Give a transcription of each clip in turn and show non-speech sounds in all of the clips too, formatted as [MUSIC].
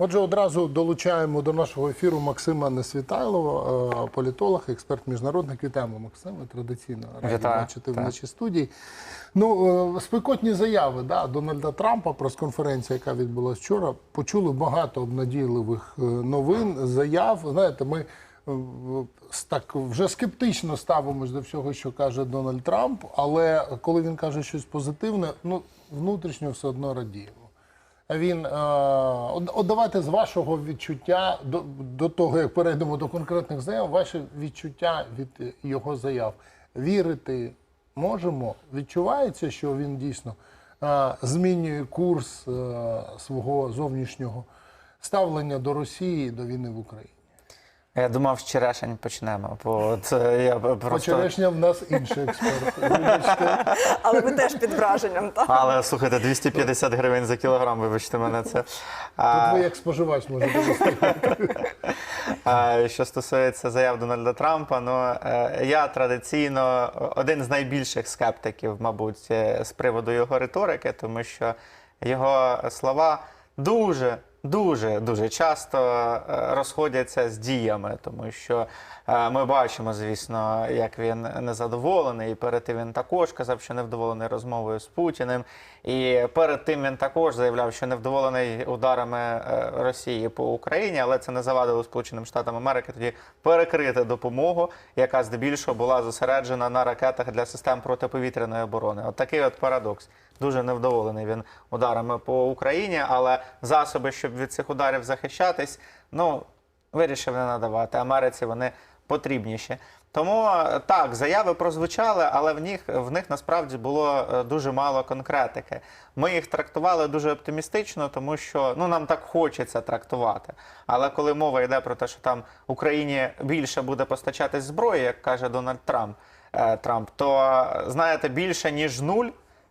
Отже, одразу долучаємо до нашого ефіру Максима Несвітайлова, е, політолог, експерт міжнародник. Вітаємо Максима. Традиційно раді бачити в нашій студії. Ну, е, спекотні заяви да, Дональда Трампа, прес-конференція, яка відбулася вчора. Почули багато обнадійливих е, новин, заяв. Знаєте, ми так вже скептично ставимось до всього, що каже Дональд Трамп, але коли він каже щось позитивне, ну внутрішньо все одно радіємо. Він е, от, давайте з вашого відчуття до, до того, як перейдемо до конкретних заяв, ваше відчуття від його заяв. Вірити можемо. Відчувається, що він дійсно е, змінює курс е, свого зовнішнього ставлення до Росії до війни в Україні. Я думав, з черешень почнемо, бо от е, я По черешням в нас інший експерт. Вибачте. Але ви теж під враженням, так? Але слухайте, 250 гривень за кілограм, вибачте мене це. Тут ви як споживач можете виступити. [LAUGHS] а, що стосується заяв Дональда Трампа, ну е, я традиційно один з найбільших скептиків, мабуть, е, з приводу його риторики, тому що його слова дуже. Дуже дуже часто е, розходяться з діями, тому що е, ми бачимо, звісно, як він незадоволений. І перед тим він також казав, що невдоволений розмовою з Путіним. І перед тим він також заявляв, що невдоволений ударами е, Росії по Україні, але це не завадило Сполученим Штатам Америки тоді перекрити допомогу, яка здебільшого була зосереджена на ракетах для систем протиповітряної оборони. От такий от парадокс. Дуже невдоволений він ударами по Україні, але засоби, щоб від цих ударів захищатись, ну вирішив не надавати. Америці вони потрібніші. Тому е, так, заяви прозвучали, але в них в них насправді було е, дуже мало конкретики. Ми їх трактували дуже оптимістично, тому що ну нам так хочеться трактувати. Але коли мова йде про те, що там Україні більше буде постачатись зброї, як каже Дональд Трамп, е, Трамп, то знаєте, більше ніж нуль.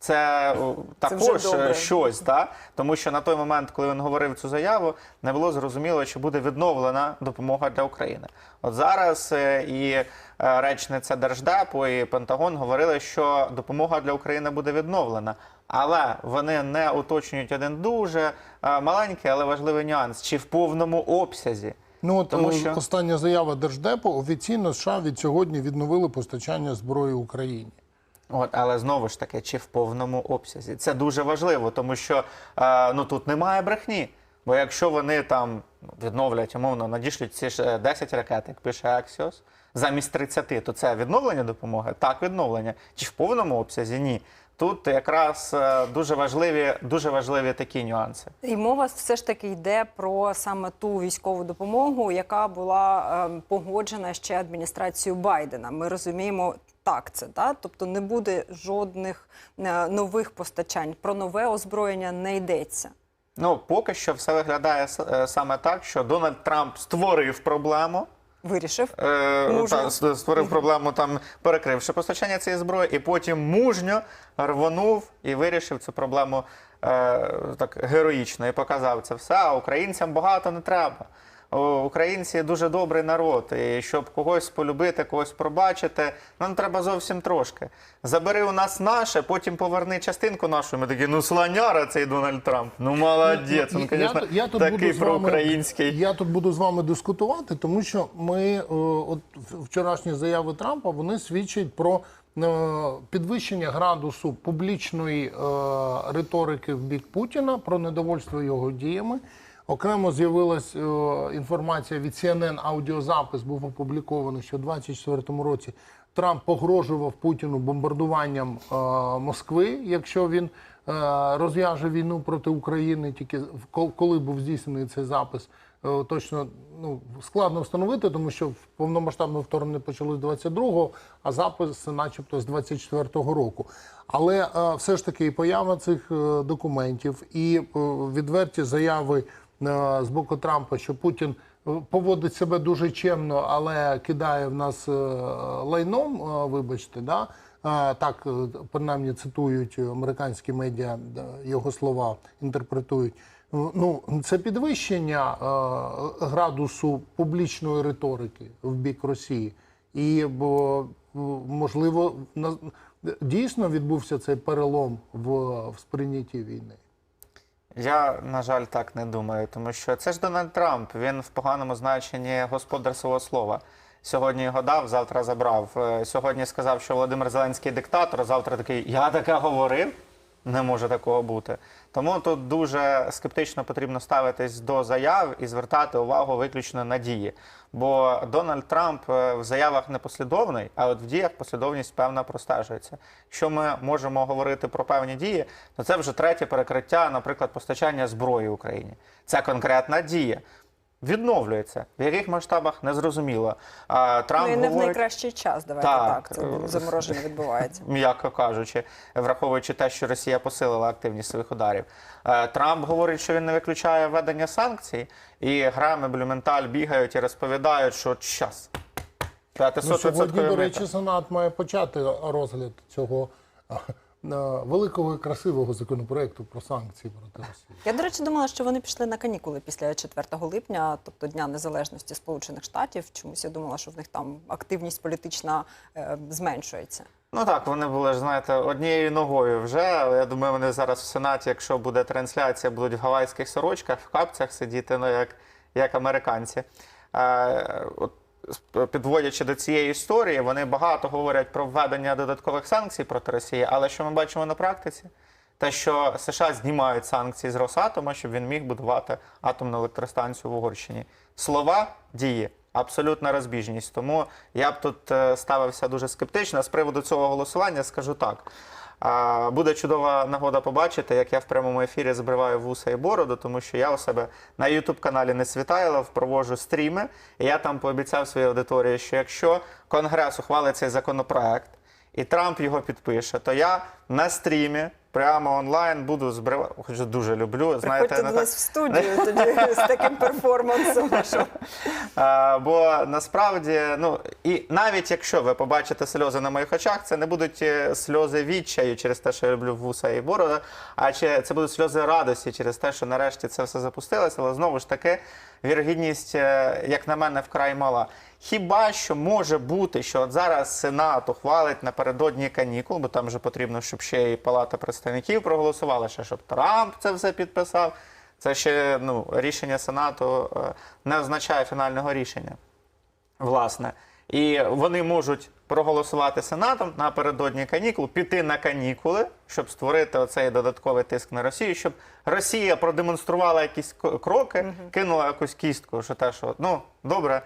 Це також вже добре. е, щось, та? тому що на той момент, коли він говорив цю заяву, не було зрозуміло, чи буде відновлена допомога для України. От зараз е, і е, речниця Держдепу, і Пентагон говорили, що допомога для України буде відновлена. Але вони не уточнюють один дуже е, маленький, але важливий нюанс: чи в повному обсязі. Ну от Тому що- остання заява Держдепу офіційно США від сьогодні відновили постачання зброї Україні. От, але знову ж таки, чи в повному обсязі. Це дуже важливо, тому що е, ну тут немає брехні. Бо якщо вони там ну, відновлять, умовно, надішлють ці ж е, 10 ракет, як пише Axios, замість 30, то це відновлення допомоги? Так, відновлення. Чи в повному обсязі? Ні. Тут якраз е, дуже важливі, дуже важливі такі нюанси. І мова все ж таки йде про саме ту військову допомогу, яка була ем, погоджена ще адміністрацією Байдена. Ми розуміємо. Так, це да? тобто не буде жодних е, нових постачань. Про нове озброєння не йдеться. Ну, поки що все виглядає е, саме так, що Дональд Трамп створив проблему. Вирішив Е, Мужньо. та, створив проблему, там перекривши постачання цієї зброї, і потім мужньо рвонув і вирішив цю проблему е, так героїчно і показав це все. А українцям багато не треба. Українці дуже добрий народ, і щоб когось полюбити, когось пробачити, нам треба зовсім трошки. Забери у нас наше, потім поверни частинку нашу. Ми такі, ну слоняра цей Дональд Трамп. Ну молодець, він, Я- я тут- я такий проукраїнський. Я тут буду з вами дискутувати, тому що ми е, от вчорашні заяви Трампа вони свідчать про е, підвищення градусу публічної е, риторики в бік Путіна, про недовольство його діями. Окремо з'явилась е, інформація від CNN, аудіозапис був опублікований, що в 24-му році Трамп погрожував Путіну бомбардуванням е, Москви, якщо він е, розв'яже війну проти України. Тільки коли був здійснений цей запис, точно ну складно встановити, тому що повномасштабне вторгнення почалось 22-го, а запис, начебто, з 24-го року. Але все ж таки і поява цих документів і відверті заяви з боку Трампа, що Путін е, поводить себе дуже чемно, але кидає в нас е, лайном, е, вибачте, да? Так принаймні цитують американські медіа, його слова інтерпретують. Ну, це підвищення градусу публічної риторики в бік Росії. І можливо, дійсно відбувся цей перелом в сприйнятті війни. Я, на жаль, так не думаю, тому що це ж Дональд Трамп. Він в поганому значенні господар свого слова. Сьогодні його дав, завтра забрав. Е, Сьогодні сказав, що Володимир Зеленський диктатор, завтра такий я таке говорив. Не може такого бути. Тому тут дуже скептично потрібно ставитись до заяв і звертати увагу виключно на дії. Бо Дональд Трамп е, в заявах не послідовний, а от в діях послідовність певна простежується. Якщо ми можемо говорити про певні дії, то це вже третє перекриття, наприклад, постачання зброї Україні. Це конкретна дія. Відновлюється. В яких масштабах не зрозуміло. А, Трамп ну і не в найкращий час. Давайте Так, так. Це е, замороження відбувається. [LAUGHS] м'яко кажучи, враховуючи те, що Росія посилила активність своїх ударів. Е, Трамп говорить, що він не виключає введення санкцій, і грами Блюменталь бігають і розповідають, що час. 500% Ну, сьогодні, до речі, Сенат має почати розгляд цього великого і красивого законопроекту про санкції проти Росії. Я, до речі, думала, що вони пішли на канікули після 4 липня, тобто Дня Незалежності Сполучених Штатів. Чомусь я думала, що в них там активність політична е, зменшується. Ну так, вони були ж, знаєте, однією ногою вже. Я думаю, вони зараз в Сенаті, якщо буде трансляція, будуть в гавайських сорочках, в капцях сидіти, ну як, як американці. Е, от, підводячи до цієї історії, вони багато говорять про введення додаткових санкцій проти Росії, але що ми бачимо на практиці? Те, що США знімають санкції з Росатома, щоб він міг будувати атомну електростанцію в Угорщині. Слова, дії. Абсолютна розбіжність. Тому я б тут е, ставився дуже скептично. З приводу цього голосування скажу так. Буде чудова нагода побачити, як я в прямому ефірі збриваю вуса і бороду, тому що я у себе на Ютуб-каналі Не Світайлов провожу стріми. І я там пообіцяв своїй аудиторії, що якщо Конгрес ухвалить цей законопроект і Трамп його підпише, то я на стрімі прямо онлайн буду збривати. Хоч дуже люблю. Знаєте, Приходьте не до так- в студію тоді з таким перформансом. [LAUGHS] А, бо насправді, ну і навіть якщо ви побачите сльози на моїх очах, це не будуть е, сльози відчаю через те, що я люблю вуса і бороду, а чи це будуть сльози радості через те, що нарешті це все запустилося. Але знову ж таки, вірогідність, е, як на мене, вкрай мала. Хіба що може бути, що от зараз Сенат ухвалить напередодні канікул, бо там вже потрібно, щоб ще і Палата представників проголосувала, ще щоб Трамп це все підписав. Це ще ну, рішення Сенату е, не означає фінального рішення. Власне. І вони можуть проголосувати Сенатом напередодні канікул, піти на канікули, щоб створити оцей додатковий тиск на Росію, щоб Росія продемонструвала якісь кроки, кинула якусь кістку, що те, що ну добре,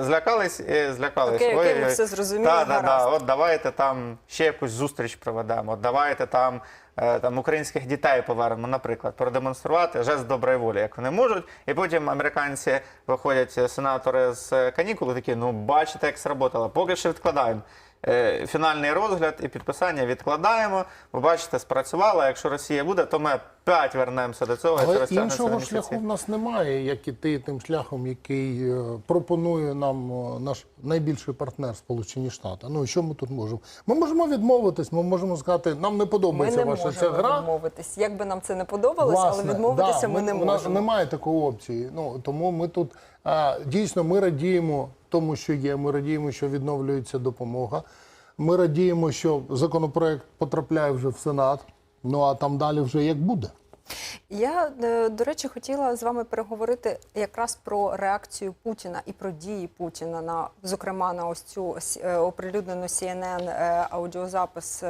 злякались, і злякались. Окей, окей, ми все зрозуміли, Та, да, гаразд. от давайте там ще якусь зустріч проведемо. От давайте там, е, там українських дітей повернемо, наприклад, продемонструвати жест доброї волі, як вони можуть. І потім американці виходять е, сенатори з е, канікули, такі, ну бачите, як сработало. Поки що відкладаємо. Е, Фінальний розгляд і підписання відкладаємо. Ви бачите, спрацювало. Якщо Росія буде, то ми опять вернемося до цього. Але іншого шляху в нас немає, як іти тим шляхом, який е, пропонує нам е, наш найбільший партнер Сполучені Штати. Ну і що ми тут можемо? Ми можемо відмовитись, ми можемо сказати, нам не Ми подобається не ваша ця гра. відмовитись. Як би нам це не подобалось, але відмовитися да, ми не у нас можемо. Немає такої опції. Ну тому ми тут а, дійсно ми радіємо тому, що є. Ми радіємо, що відновлюється допомога. Ми радіємо, що законопроект потрапляє вже в Сенат. Ну а там далі вже як буде. Я, е, до речі, хотіла з вами переговорити якраз про реакцію Путіна і про дії Путіна на, зокрема, на ось цю е, оприлюднену CNN е, аудіозапис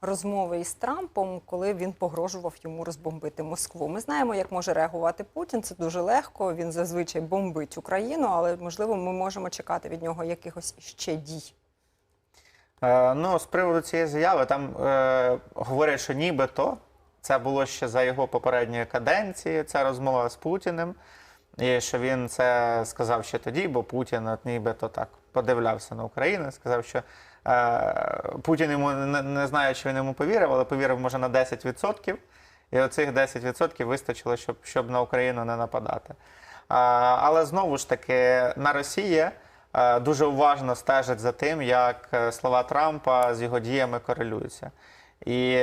розмови із Трампом, коли він погрожував йому розбомбити Москву. Ми знаємо, як може реагувати Путін. Це дуже легко. Він зазвичай бомбить Україну, але можливо, ми можемо чекати від нього якихось ще дій. Ну, з приводу цієї заяви, там е, говорять, що нібито це було ще за його попередньої каденції, ця розмова з Путіним. І що він це сказав ще тоді, бо Путін от нібито так подивлявся на Україну, сказав, що е, Путін йому не, не знає, чи він йому повірив, але повірив може на 10%. І оцих 10% вистачило, щоб, щоб на Україну не нападати. А, але знову ж таки, на Росії е, дуже уважно стежить за тим, як е, слова Трампа з його діями корелюються. І,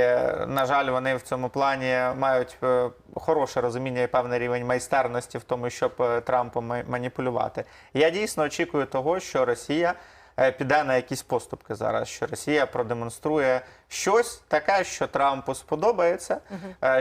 на жаль, вони в цьому плані мають е, хороше розуміння і певний рівень майстерності в тому, щоб е, Трампом маніпулювати. Я дійсно очікую того, що Росія е, піде на якісь поступки зараз, що Росія продемонструє щось таке, що Трампу сподобається,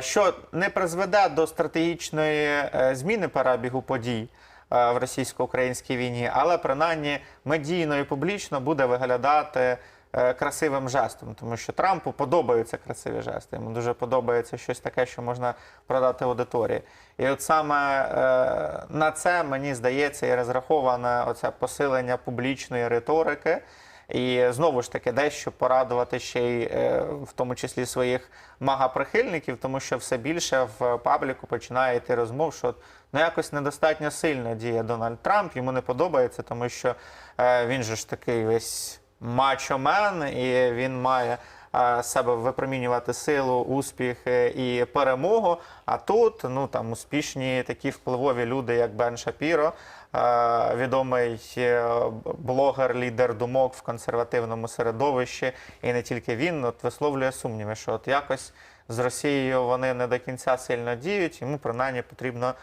що не призведе до стратегічної зміни перебігу подій в російсько-українській війні, але принаймні медійно і публічно буде виглядати красивим жестом, тому що Трампу подобаються красиві жести. Йому дуже подобається щось таке, що можна продати аудиторії. І от саме е, на це мені здається і розраховане оце посилення публічної риторики. І знову ж таки, дещо порадувати ще й е, в тому числі своїх мага-прихильників, тому що все більше в пабліку починає йти розмов, що ну якось недостатньо сильно діє Дональд Трамп. Йому не подобається, тому що е, він же ж такий весь мачомен, і він має е, себе випромінювати силу, успіх е, і перемогу. А тут ну там успішні такі впливові люди, як Бен Шапіро, е, відомий блогер, лідер думок в консервативному середовищі, і не тільки він, от висловлює сумніви, що от якось з Росією вони не до кінця сильно діють, йому принаймні потрібно.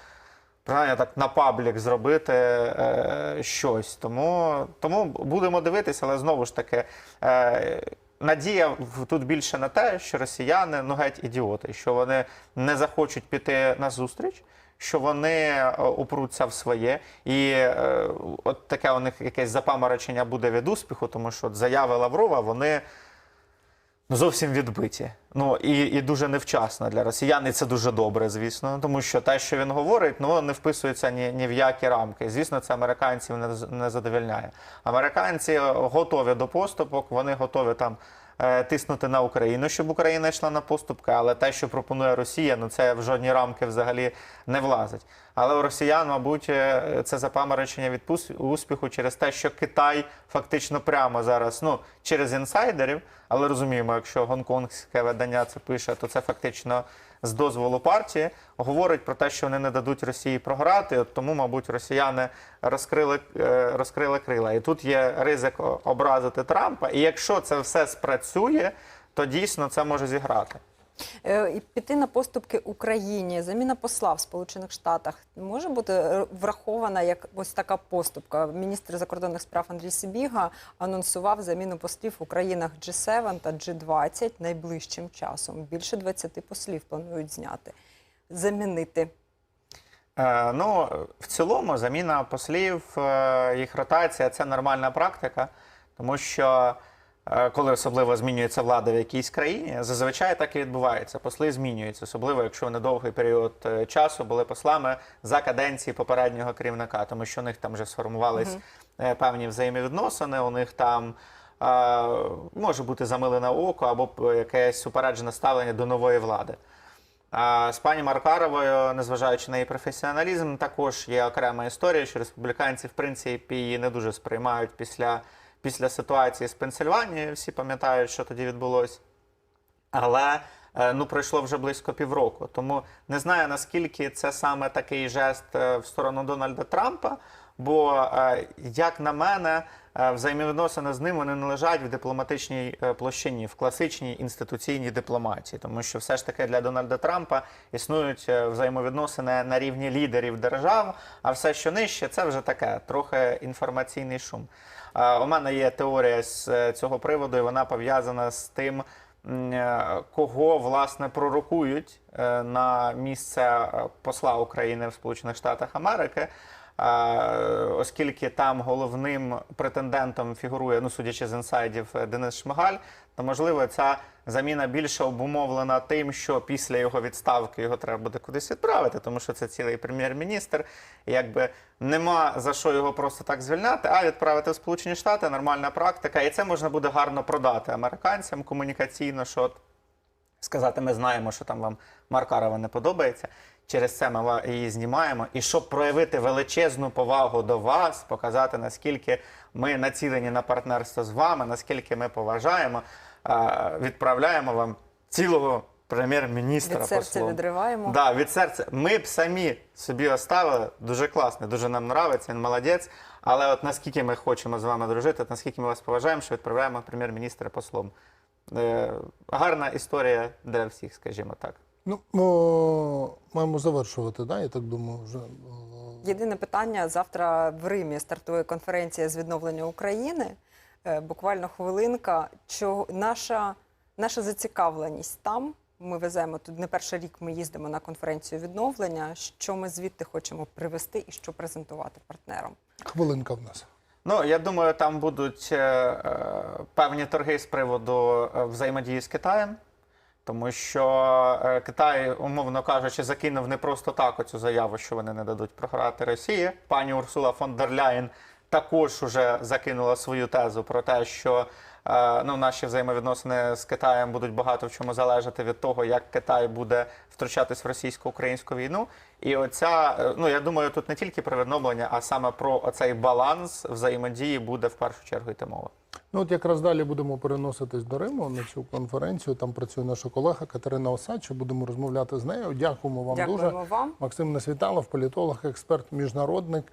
Принаймні так на паблік зробити е, щось. Тому, тому будемо дивитися, але знову ж таки, е, надія тут більше на те, що росіяни ну геть ідіоти, що вони не захочуть піти на зустріч, що вони е, упруться в своє, і е, от таке у них якесь запаморочення буде від успіху, тому що от заяви Лаврова вони. Ну, зовсім відбиті. Ну і, і дуже невчасно для росіян. І це дуже добре, звісно. Тому що те, що він говорить, ну не вписується ні, ні в які рамки. Звісно, це американців не, не задовільняє. Американці готові до поступок, вони готові там. Е, Тиснути на Україну, щоб Україна йшла на поступки, але те, що пропонує Росія, ну це в жодні рамки взагалі не влазить. Але у росіян, мабуть, е, це запаморочення від успіху через те, що Китай фактично прямо зараз, ну через інсайдерів, але розуміємо, якщо гонконгське видання це пише, то це фактично з дозволу партії говорить про те, що вони не дадуть Росії програти. От тому, мабуть, росіяни розкрили, е, розкрили крила. І тут є ризик образити Трампа. І якщо це все спрацює, то дійсно це може зіграти. Е, піти на поступки Україні, заміна посла в Сполучених Штатах може бути е, врахована як ось така поступка. Міністр закордонних справ Андрій Сибіга анонсував заміну послів у країнах G7 та G20 найближчим часом. Більше 20 послів планують зняти, замінити. Е, Ну, в цілому, заміна послів, їх ротація це нормальна практика, тому що коли особливо змінюється влада в якійсь країні, зазвичай так і відбувається. Посли змінюються, особливо якщо вони довгий період е, часу були послами за каденції попереднього керівника, тому що у них там вже сформувались е, певні взаємовідносини, у них там. е, Може бути замилене око або якесь упереджене ставлення до нової влади. А з пані Маркаровою, незважаючи на її професіоналізм, також є окрема історія, що республіканці, в принципі, її не дуже сприймають після, після ситуації з Пенсильванією. Всі пам'ятають, що тоді відбулося. Але е, ну пройшло вже близько півроку. Тому не знаю наскільки це саме такий жест е, в сторону Дональда Трампа. Бо, е, як на мене, взаємовідносини з ним вони не лежать в дипломатичній площині, в класичній інституційній дипломатії, тому що все ж таки для Дональда Трампа існують взаємовідносини на рівні лідерів держав, а все, що нижче, це вже таке трохи інформаційний шум. У мене є теорія з е, цього приводу, і вона пов'язана з тим, е, кого власне пророкують е, на місце посла України в Сполучених Штатах Америки. Оскільки там головним претендентом фігурує, ну судячи з інсайдів, е, Денис Шмигаль, то можливо ця заміна більше обумовлена тим, що після його відставки його треба буде кудись відправити, тому що це цілий прем'єр-міністр. Якби нема за що його просто так звільняти, а відправити в Сполучені Штати нормальна практика, і це можна буде гарно продати американцям комунікаційно, що сказати, ми знаємо, що там вам Маркарова не подобається. Через це ми її знімаємо. І щоб проявити величезну повагу до вас, показати, наскільки ми націлені на партнерство з вами, наскільки ми поважаємо, відправляємо вам цілого прем'єр-міністра. Від серця послом. відриваємо. Да, від серця. Ми б самі собі оставили. Дуже класно, дуже нам нравиться, він молодець. Але от наскільки ми хочемо з вами дружити, от наскільки ми вас поважаємо, що відправляємо прем'єр-міністра послом. Е, гарна історія для всіх, скажімо так. Ну, о, маємо завершувати, да? я так думаю, вже. Єдине питання: завтра в Римі стартує конференція з відновлення України. е, буквально хвилинка. Чого наша, наша зацікавленість там. Ми веземо тут не перший рік. Ми їздимо на конференцію відновлення. Що ми звідти хочемо привезти і що презентувати партнерам? Хвилинка в нас. Ну, я думаю, там будуть е, е, певні торги з приводу е, взаємодії з Китаєм, тому що е, Китай, умовно кажучи, закинув не просто так оцю заяву, що вони не дадуть програти Росії. Пані Урсула фон дер Ляєн також уже закинула свою тезу про те, що ну, наші взаємовідносини з Китаєм будуть багато в чому залежати від того, як Китай буде втручатись в російсько-українську війну. І оця, е, ну я думаю, тут не тільки про відновлення, а саме про оцей баланс взаємодії буде в першу чергу йти мова. Ну от якраз далі будемо переноситись до Риму на цю конференцію. Там працює наша колега Катерина Осадча. Будемо розмовляти з нею. Дякуємо вам Дякуємо дуже. вам. Максим Несвіталов, політолог, експерт, міжнародник.